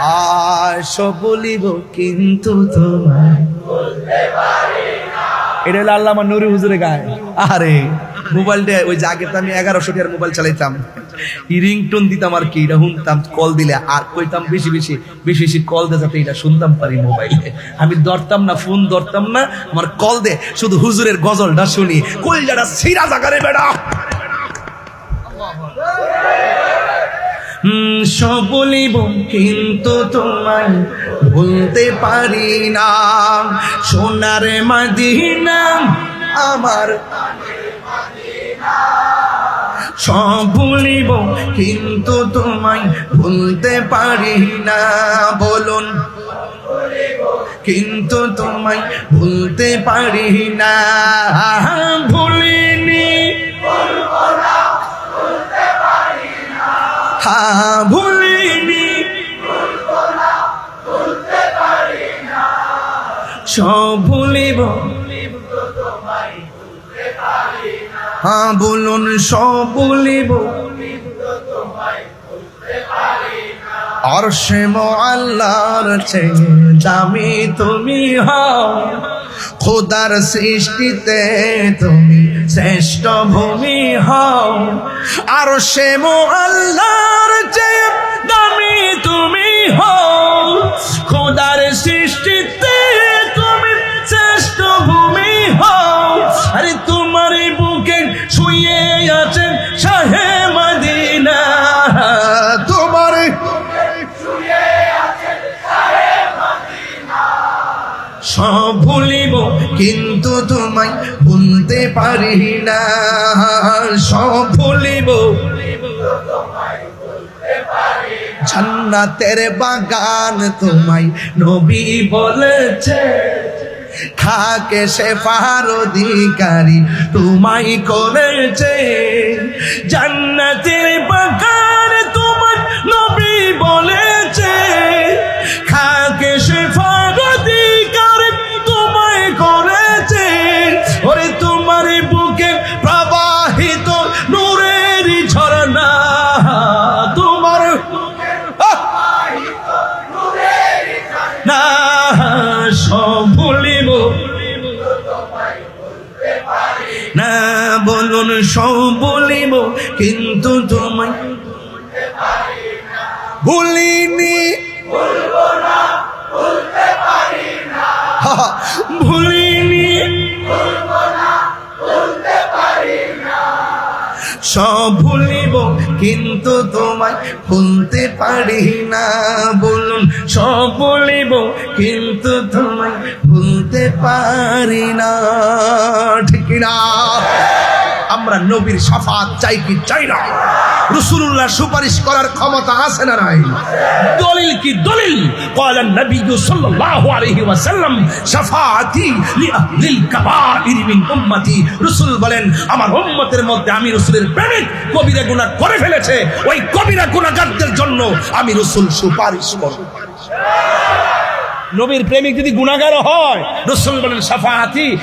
আস বলিব কিন্তু এটা হলো আল্লাহ আমার নুরি হুজুরে গায়। আরে, মোবাইলটা, ওই আগে তো আমি এগারোশো টাকার মোবাইল চালাইতাম। রিংটোন দিতাম আর কি, এটা শুনতাম, কল দিলে আর কইতাম বেশি বেশি বেশি বেশি কল দে যাতে এটা শুনতাম পারি মোবাইলে। আমি ধরতাম না, ফোন ধরতাম না, আমার কল দে, শুধু হুজুরের গজলটা শুনি। কই যারা সিরা জাগারে বেড়া হুম, সব বলিব কিন্তু তোমায় ভুলতে পারি না। সোনার মাদিনা আমার। সব কিন্তু তোমায় ভুলতে পারি না। বলুন কিন্তু তোমায় ভুলতে পারি না ভুলিনি হ্যাঁ ভুলিনি সব ভুলিব। হ্যাঁ বলুন সব ভুলিব আর সে আল্লাহর চেয়ে দামি তুমি হও। খোদার সৃষ্টিতে তুমি শ্রেষ্ঠ ভূমি হও। আর সে আল্লাহর চেয়ে দামি তুমি হও। কিন্তু তোমায় ভুলতে পারি না। সব ভুলিব। জান্নাতের বাগান তোমায় নবী বলেছে। খাকে সে ফার অধিকারী তোমায় করেছে। জান্নাতের বলুন সব বলিব কিন্তু তোমায় ভুলিনি ভুলিনি সব ভুলিব কিন্তু তোমায় ভুলতে পারি না। বলুন সব ভুলিব কিন্তু তোমায় ভুলতে পারি না। ঠিক না? আমরা নবীর সাফাত চাই কি চাই না? রসুল্লাহ সুপারিশ করার ক্ষমতা আছে না নাই? দলিল কি দলিল? কয়লা নবী সাল্লাল্লাহু আলাইহি ওয়াসাল্লাম, সাফাতি লিল কাবাইর মিন উম্মতি। রসুল বলেন, আমার উম্মতের মধ্যে আমি রসুলের প্রেমিক, কবিরা গুনাহ করে ফেলেছে। ওই কবিরা গুনাহগারদের জন্য আমি রসুল সুপারিশ করব। নবীর প্রেমিক যদি গুনাহগার হয়, রসুল বলেন সাফাহাতি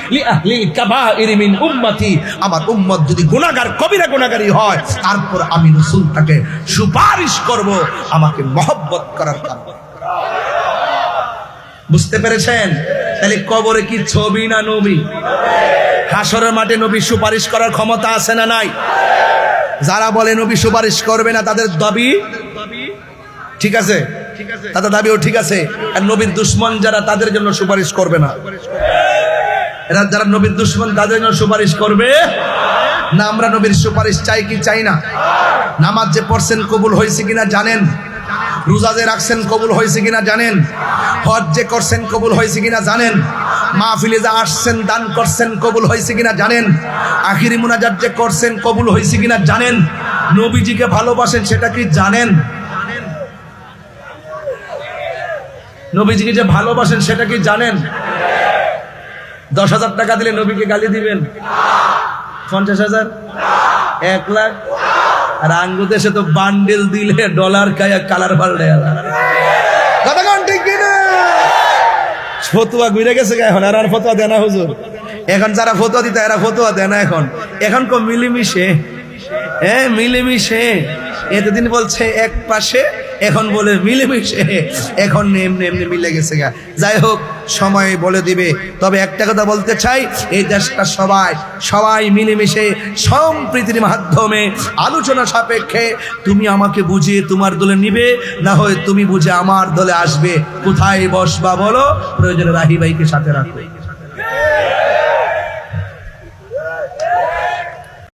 উম্মতি। আমার উম্মত যদি গুনাহগার, কবিরা গুনাহগারী হয়, তারপর আমি রসুল তাকে সুপারিশ করব আমাকে মহব্বত করার কারণে। বুঝতে পেরেছেন? তাহলে কবরে কি ছবি না নবী? হাসরের মাঠে নবী সুপারিশ করার ক্ষমতা আছে না নাই? যারা বলে নবী সুপারিশ করবে না, তাদের দাবি? ঠিক আছে? তাদের দাবিও ঠিক আছে। আর নবীর দুশ্মন যারা তাদের জন্য সুপারিশ করবে না। এরা যারা নবীর দুশ্মন তাদের জন্য সুপারিশ করবে না, আমরা নবীর সুপারিশ চাই কি চাই না? নামাজ যে পড়ছেন কবুল হয়েছে কিনা জানেন? রোজা যে রাখছেন কবুল হয়েছে কিনা জানেন? হজ যে করছেন কবুল হয়েছে কিনা জানেন? মাহফিলে যা আসছেন, দান করছেন কবুল হয়েছে কিনা জানেন? আখিরি মুনাজাত যে করছেন কবুল হয়েছে কিনা জানেন? নবীজিকে ভালোবাসেন সেটা কি জানেন? নবীজিকে যে ভালোবাসেন, সেটা কি জানেন? দশ হাজার টাকা দিলে নবীকে গালি দিবেন? পঞ্চাশ হাজার? এক লাখ? আর আঙ্গু দেশে তো বান্ডেল দিলে ডলার খায়া কালার পাল্টে ফতুয়া ঘুরে গেছে এখন, আর আর ফতুয়া দেয় না হুজুর। এখন যারা ফতুয়া দিতে, এরা ফতুয়া দেয় না এখন। এখন কো মিলেমিশে হ্যাঁ মিলেমিশে। এতদিন বলছে, এক পাশে এখন বলে মিলেমিশে, এখন এমনি এমনি মিলে গেছে গা। যাই হোক, সময় বলে দিবে। তবে একটা কথা বলতে চাই, এই দেশটা সবাই সবাই মিলেমিশে সম্প্রীতির মাধ্যমে আলোচনা সাপেক্ষে তুমি আমাকে বুঝিয়ে তোমার দলে নিবে, না হয় তুমি বুঝে আমার দলে আসবে। কোথায় বসবা বলো? প্রয়োজনে রাহি ভাইকে সাথে রাখো।